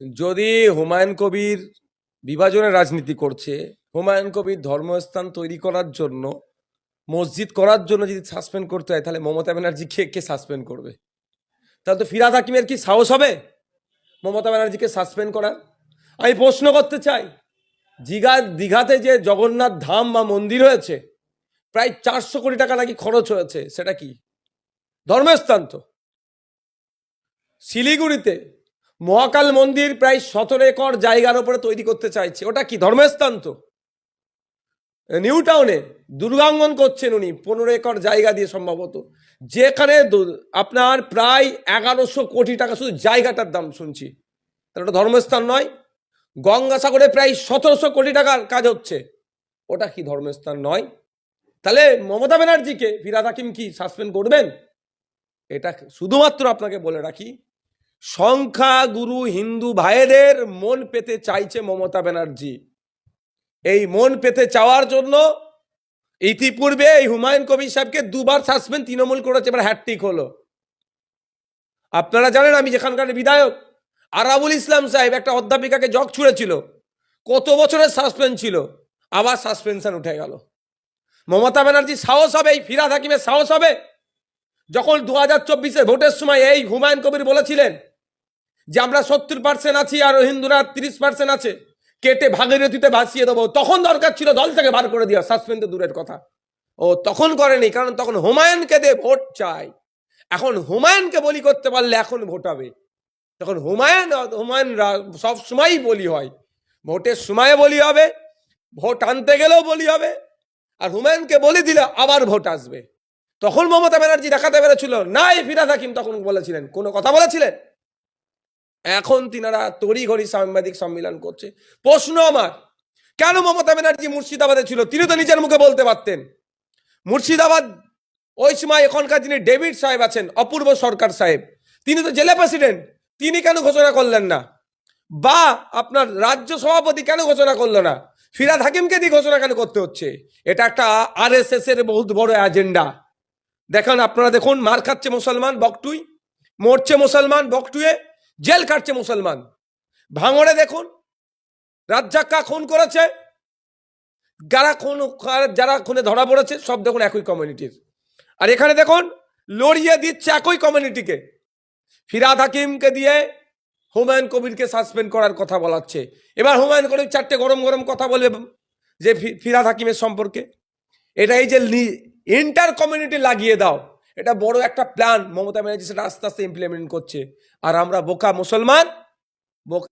যদি হুমায়ুন কবির বিভাজনের রাজনীতি করছে, হুমায়ুন কবির ধর্মস্থান তৈরি করার জন্য, মসজিদ করার জন্য যদি সাসপেন্ড করতে হয়, তাহলে মমতা ব্যানার্জি কে কে সাসপেন্ড করবে? তাহলে তো ফিরাদ হাকিমের কি সাহস হবে? মমতা ব্যানার্জিকে সাসপেন্ড করার? আমি প্রশ্ন করতে চাই, দীঘা, দীঘাতে যে জগন্নাথ ধাম বা মন্দির হয়েছে, প্রায় চারশো কোটি টাকা নাকি খরচ হয়েছে, সেটা কি? ধর্মস্থান তো। শিলিগুড়িতে মহাকাল মন্দির প্রায় সতেরো একর জায়গার উপরে তৈরি করতে চাইছে। ওটা কি? ধর্মস্থান তো। নিউ টাউনে দুর্গাঙ্গন করছেন উনি, পনেরো একর জায়গা দিয়ে সম্ভবত। যেখানে আপনার প্রায় এগারোশো কোটি টাকা শুধু জায়গাটার দাম শুনছি। তাহলে ওটা ধর্মস্থান নয়, গঙ্গাসাগরে প্রায় সতেরোশো কোটি টাকার কাজ হচ্ছে। ওটা কি ধর্মস্থান নয়? তাহলে মমতা ব্যানার্জিকে, ফিরাদ হাকিম কি সাসপেন্ড করবেন? এটা শুধুমাত্র আপনাকে বলে রাখি। সংখ্যাগুরু হিন্দু ভাইদের মন পেতে চাইছে মমতা ব্যানার্জি। এই মন পেতে চাওয়ার জন্য ইতিপূর্বে এই হুমায়ুন কবির সাহেবকে দুবার সাসপেন্ড তৃণমূল করেছে, এবার হ্যাট্রিক হলো। আপনারা জানেন আমি যেখানকার বিধায়ক, আরাবুল ইসলাম সাহেব একটা অধ্যাপিকাকে জগ ছুঁড়েছিল, কত বছরের সাসপেন্ড ছিল, আবার সাসপেনশন উঠে গেল। মমতা ব্যানার্জি সাহস হবে, এই ফিরাদ হাকিমের সাহস হবে। যখন দু হাজার চব্বিশে ভোটের সময় এই হুমায়ুন কবির বলেছিলেন যে আমরা সত্তর পার্সেন্ট আছি আর হিন্দুরা তিরিশ পার্সেন্ট আছে, কেটে ভাগীরথীতে ভাসিয়ে দেবো। তখন দরকার ছিল দল থেকে বার করে দেওয়া সাসপেন্ড দূরের কথা। ও তখন করেনি, কারণ তখন হুমায়ুনকে দিয়ে ভোট চাই। এখন হুমায়ুনকে বলি করতে পারলে এখন ভোট হবে। তখন হুমায়ুন হুমায়ুন সব সময়ই বলি হয়। ভোটের সময়ে বলি হবে, ভোট আনতে গেলেও বলি হবে। আর হুমায়ুনকে বলে দিলে আবার ভোট আসবে। তখন মমতা ব্যানার্জি দেখাতে পেরেছিল, না, এই ফিরাদ হাকিম তখন বলেছিলেন। কোনো কথা বলেছিলেন? এখন তিনারা তড়িঘড়ি সাংবাদিক সম্মেলন করছে। প্রশ্ন আমার, কেন মমতা ব্যানার্জি মুর্শিদাবাদে ছিল? তিনি তো নিজের মুখে বলতে পারতেন। মুর্শিদাবাদ ওই সময় এখনকার যিনি ডেভিড সাহেব আছেন, অপূর্ব সরকার সাহেব, তিনি তো জেলা প্রেসিডেন্ট, তিনি কেন ঘোষণা করলেন না? বা আপনার রাজ্য সভাপতি কেন ঘোষণা করল না? ফিরাদ হাকিমকে দিয়ে ঘোষণা কেন করতে হচ্ছে? এটা একটা আর এস এস এর বহুত বড় এজেন্ডা দেখেন, আপনারা দেখুন, মার খাচ্ছে মুসলমান বকটুই, মরছে মুসলমান বকটুয়ে। জেল কাটছে মুসলমান। ভাঙড়ে দেখুন, রাজ্জাক্কা খুন করেছে, যারা খুন, যারা খুনে ধরা পড়েছে, সব দেখুন একই কমিউনিটির আর এখানে দেখুন, লড়িয়ে দিচ্ছে একই কমিউনিটিকে ফিরাদ হাকিমকে দিয়ে হুমায়ুন কবিরকে সাসপেন্ড করার কথা বলাচ্ছে। এবার হুমায়ুন কবির চারটে গরম গরম কথা বলবে যে ফিরাদ হাকিমের সম্পর্কে। এটা এই যে ইন্টার কমিউনিটি লাগিয়ে দাও। এটা বড় একটা প্ল্যান মমতা ব্যানার্জি সেটা আস্তে আস্তে ইমপ্লিমেন্ট করছে। আর আমরা বোকা মুসলমান, বোকা